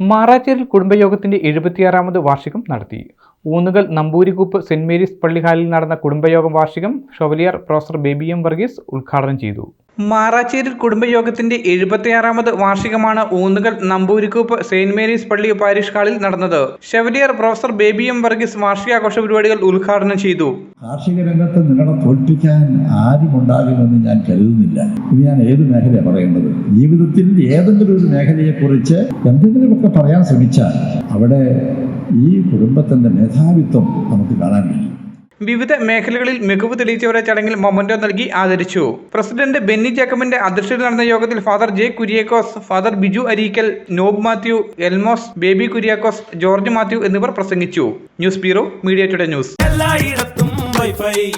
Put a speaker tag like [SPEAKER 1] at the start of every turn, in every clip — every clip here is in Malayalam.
[SPEAKER 1] മാറാച്ചേരിൽ കുടുംബയോഗത്തിന്റെ എഴുപത്തിയാറാമത് വാർഷികം നടത്തി. ഊന്നുകൽ നമ്പൂരിക്കൂപ്പ് സെന്റ് മേരീസ് പള്ളിഹാലിൽ നടന്ന കുടുംബയോഗം വാർഷികം chevalier professor Baby M Varghese ഉദ്ഘാടനം ചെയ്തു. മാറാച്ചേരിൽ കുടുംബയോഗത്തിന്റെ എഴുപത്തിയാറാമത് വാർഷികമാണ് ഊന്നുകൽ നമ്പൂരിക്കൂപ്പ് സെയിന്റ് മേരീസ് പള്ളി പാരിഷ് ഹാളിൽ നടന്നത്. Chevalier professor Baby M Varghese വാർഷികാഘോഷ പരിപാടികൾ ഉദ്ഘാടനം ചെയ്തു.
[SPEAKER 2] കാർഷിക രംഗത്ത് നിങ്ങളെ തോൽപ്പിക്കാൻ ആരും ഉണ്ടാകുമെന്ന് ഞാൻ കരുതുന്നില്ല. ഇത് ഞാൻ ഏത് മേഖലയാണ് പറയേണ്ടത്? ജീവിതത്തിൽ ഏതെങ്കിലും ഒരു മേഖലയെക്കുറിച്ച് എന്തെങ്കിലുമൊക്കെ പറയാൻ ശ്രമിച്ചാൽ അവിടെ ഈ കുടുംബത്തിന്റെ മേധാവിത്വം നമുക്ക് കാണാൻ കഴിയും.
[SPEAKER 1] വിവിധ മേഖലകളിൽ മികവ് തെളിയിച്ചവരെ ചടങ്ങിൽ മൊമന്റോ നൽകി ആദരിച്ചു. പ്രസിഡന്റ് ബെന്നി ജേക്കബിന്റെ അധ്യക്ഷതയിൽ നടന്ന യോഗത്തിൽ father J Kuriakose father Biju Areekal knob Mathew എൽമോസ് Baby Kuriakose George Mathew എന്നിവർ പ്രസംഗിച്ചു. News bureau media today news.
[SPEAKER 3] Wifi.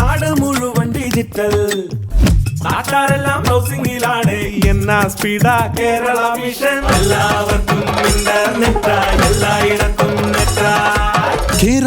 [SPEAKER 3] നാട് മുഴുവൻ ഡിജിറ്റൽ. കേരള മിഷൻ എല്ലാവർക്കും